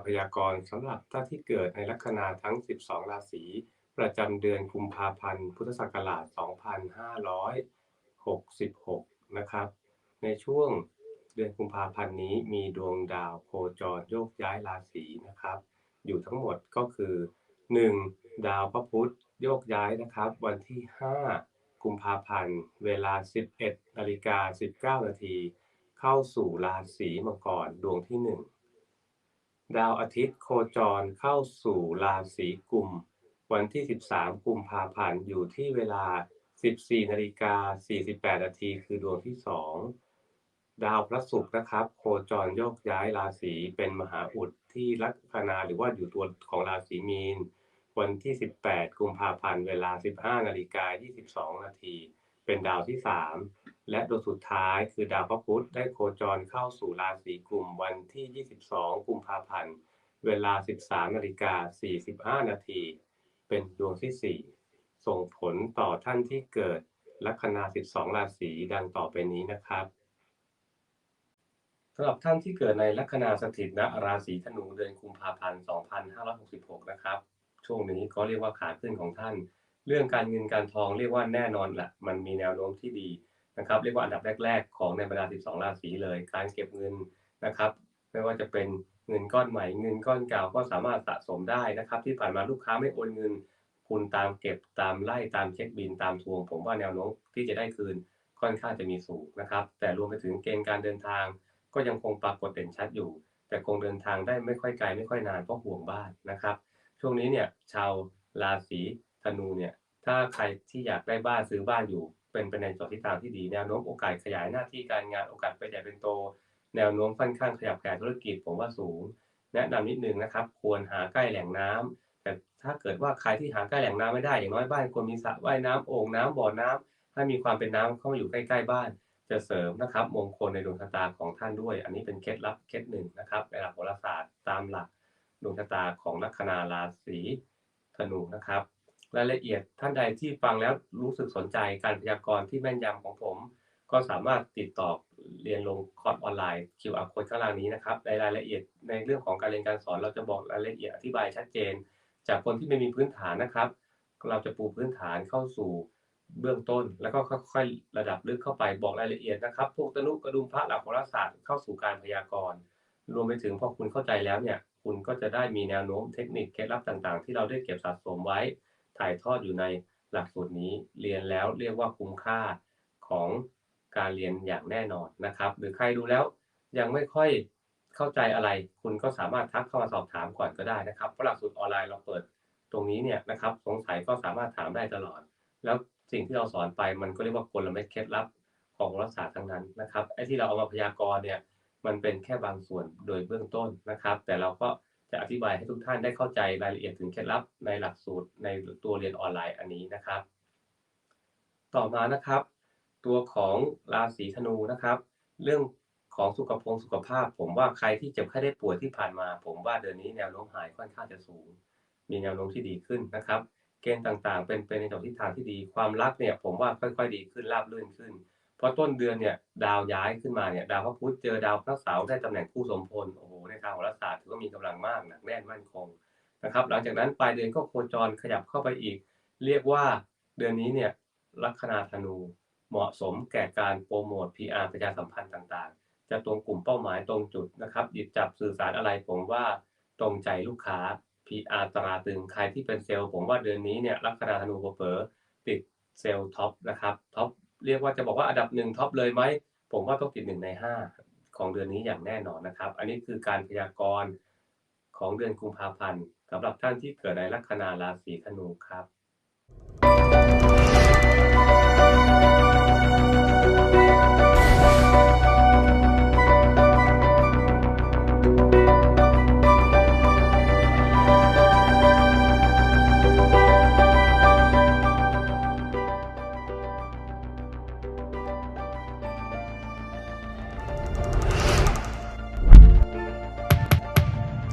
าพยากรณ์สำหรับท่านที่เกิดในลัคนาทั้ง 12 ราศีประจำเดือนกุมภาพันธ์ พุทธศักราช 2566 นะครับ ในช่วงเดือนกุมภาพันธ์นี้มีดวงดาวโคจรโยกย้ายราศีนะครับ อยู่ทั้งหมดก็คือ 1. ดาวพระพุธโยกย้ายนะครับ วันที่ 5 กุมภาพันธ์ เวลา 11นาฬิกา19นาทีเข้าสู่ราศีมังกรดวงที่ 1 ดาวอาทิตย์โคจรเข้าสู่ราศีกุม วันที่ 13 กุมภาพันธ์อยู่ที่เวลา 14นาฬิกา48นาทีคือดวงที่ 2 ดาวพระศุกร์นะครับ โคจรโยกย้ายราศีเป็นมหาอุดที่ลัคนาหรือว่าอยู่ตัวของราศีมีน วันที่ 18 กุมภาพันธ์เวลา 15นาฬิกา22นาทีเป็นดาวที่ 3 และดวงสุดท้ายคือดาวพระพุธได้โคจรเข้าสู่ราศีกลุ่มวันที่ 22 กุมภาพันธ์ เวลา 13นาฬิกา45 นาที เป็นดวงที่ 4 ส่งผลต่อท่านที่เกิดลัคนา 12 ราศีดังต่อไปนี้นะครับสำหรับท่านที่เกิดในลัคนาสถิตณราศีธนูเดือนกุมภาพันธ์ 2566 นะครับ ช่วงนี้ก็เรียกว่าขาขึ้นของท่าน เรื่องการเงินการทองเรียกว่าแน่นอนแหละมันมีแนวโน้มที่ดี นะครับเรียกว่าอันดับแรก ๆ ของในบรรดา 12 ราศีเลย การเก็บเงินนะครับ ไม่ว่าจะเป็นเงินก้อนใหม่เงินก้อนเก่าก็สามารถสะสมได้นะครับ ที่ผ่านมาลูกค้าไม่โอนเงิน คุณตามเก็บตามไล่ตามเช็คบินตามทวง ผมว่าแนวโน้มที่จะได้คืนค่อนข้างจะมีสูงนะครับ แต่รวมไปถึงเกณฑ์การเดินทาง ก็ยังคงปรากฏเด่นชัดอยู่ แต่คงเดินทางได้ไม่ค่อยไกลไม่ค่อยนานเพราะห่วงบ้านนะครับ ช่วงนี้เนี่ยชาวราศีธนูเนี่ยถ้าใครที่อยากได้บ้านซื้อบ้านอยู่ เป็นไปในจอทิศทางที่ดีแนวโน้มโอกาสขยายหน้าที่การงานโอกาสไปใหญ่เป็นโต แนวโน้มค่อนข้างขยับขยายธุรกิจผมว่าสูง แนะนำนิดนึงนะครับ ควรหาใกล้แหล่งน้ำแต่ถ้าเกิดว่าใครที่หาใกล้แหล่งน้ำไม่ได้อย่างน้อยบ้านควรมีสระว่ายน้ำโอ่งน้ำบ่อน้ำให้มีความเป็นน้ำเข้ามาอยู่ใกล้ ๆ บ้าน จะเสริมนะครับมงคลในดวงชะตาของท่านด้วย อันนี้เป็นเคล็ดลับเคล็ดหนึ่งนะครับในหลักโหราศาสตร์ตามหลักดวงชะตาของลัคนาราศีธนูนะครับ รายละเอียดท่านใดที่ฟังแล้วรู้สึกสนใจการพยากรณ์ที่แม่นยำของผม ก็สามารถติดต่อเรียนลงคอร์สออนไลน์ QR code ข้างล่างนี้นะครับในรายละเอียดในเรื่องของการเรียนการสอน เราจะบอกรายละเอียดอธิบายชัดเจน จากคนที่ไม่มีพื้นฐานนะครับ เราจะปูพื้นฐานเข้าสู่เบื้องต้น แล้วก็ค่อยๆระดับลึกเข้าไปบอกรายละเอียดนะครับ พวกตนุกระดุมพระหลักโหราศาสตร์เข้าสู่การพยากรณ์รวมไปถึงพอคุณเข้าใจแล้วเนี่ยคุณก็จะได้มีแนวโน้มเทคนิคเคล็ดลับต่างๆ ที่เราได้เก็บสะสมไว้ ถ่ายทอดอยู่ในหลักสูตรนี้เรียนแล้วเรียกว่าคุ้มค่าของการเรียนอย่างแน่นอนนะครับ หรือใครดูแล้วยังไม่ค่อยเข้าใจอะไร คุณก็สามารถทักเข้ามาสอบถามก่อนก็ได้นะครับเพราะหลักสูตรออนไลน์เราเปิดตรงนี้เนี่ยนะครับ สงสัยก็สามารถถามได้ตลอด แล้วสิ่งที่เราสอนไปมันก็เรียกว่ากลเม็ดเคล็ดลับของรักษาทั้งนั้นนะครับไอ้ที่เราเอามาพยากรณ์เนี่ยมันเป็นแค่บางส่วนโดยเบื้องต้นนะครับ แต่เราก็ จะอธิบายให้ทุกท่านได้เข้าใจรายละเอียดถึงเคล็ดลับในหลักสูตรในตัวเรียนออนไลน์อันนี้นะครับ ต่อมานะครับ ตัวของราศีธนูนะครับ เรื่องของสุขภงสุขภาพ ผมว่าใครที่เจ็บไข้ได้ป่วยที่ผ่านมา ผมว่าเดือนนี้แนวโน้มหายค่อนข้างจะสูง มีแนวโน้มที่ดีขึ้นนะครับ เกณฑ์ต่างๆ เป็นไปนในทิศทางที่ดี ความรักเนี่ยผมว่าค่อย ๆ ดีขึ้นราบรื่นขึ้นเพราะต้นเดือนเนี่ยดาวย้ายขึ้นมาเนี่ยดาวพระพุธเจอดาวพระเสาร์ได้ตำแหน่งคู่สมพลโอ้โทางโหราศาสตร์ถือว่ามีกำลังมากหนักแน่นมั่นคงนะครับ หลังจากนั้นปลายเดือนก็โคจรขยับเข้าไปอีก เรียกว่าเดือนนี้เนี่ยลัคนาธนูเหมาะสมแก่การโปรโมท PR ประชาสัมพันธ์ต่างๆ จะตรงกลุ่มเป้าหมายตรงจุดนะครับหยิบจับสื่อสารอะไรผมว่าตรงใจลูกค้า PR ตราตึงใครที่เป็นเซลล์ผมว่าเดือนนี้เนี่ยลัคนาธนูเผลอติดเซลล์ท็อปนะครับท็อปเรียกว่าจะบอกว่าอันดับหนึ่งท็อปเลยไหมผมว่าต้องติดหนึ่งในห้า ของเดือนนี้อย่างแน่นอนนะครับ อันนี้คือการพยากรณ์ของเดือนกุมภาพันธ์สำหรับท่านที่เกิดในลัคนาราศีธนูครับ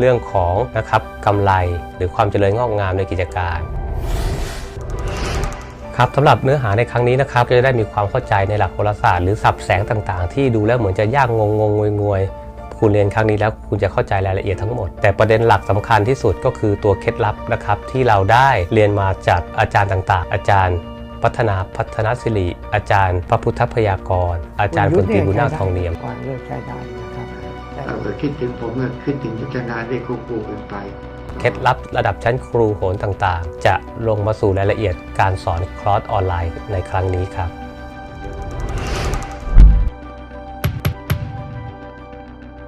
เรื่องของนะครับกำไรหรือความเจริญงอกงามในกิจการครับสำหรับเนื้อหาในครั้งนี้นะครับก็จะได้มีความเข้าใจในหลักโหราศาสตร์หรือสับแสงต่างๆ ที่ดูแล้วเหมือนจะยากงงงงวยงวยคุณเรียนครั้งนี้แล้วคุณจะเข้าใจรายละเอียดทั้งหมด แต่ประเด็นหลักสำคัญที่สุดก็คือตัวเคล็ดลับนะครับที่เราได้เรียนมาจากอาจารย์ต่างๆ อาจารย์ พัฒนาพัฒนศิริอาจารย์ พระพุทธพยากร อาจารย์คุคุณณตียุทธบุญนาคเนี่ยทองเนียมก่อนเลิกใช้ได้นะครับ แต่เราก็คิดถึงผมก็คิดถึงยุทธนาได้ครูเป็นไปเคล็ดลับระดับชั้นครูโหนต่างๆ จะลงมาสู่รายละเอียดการสอนคลอสออนไลน์ในครั้งนี้ครับ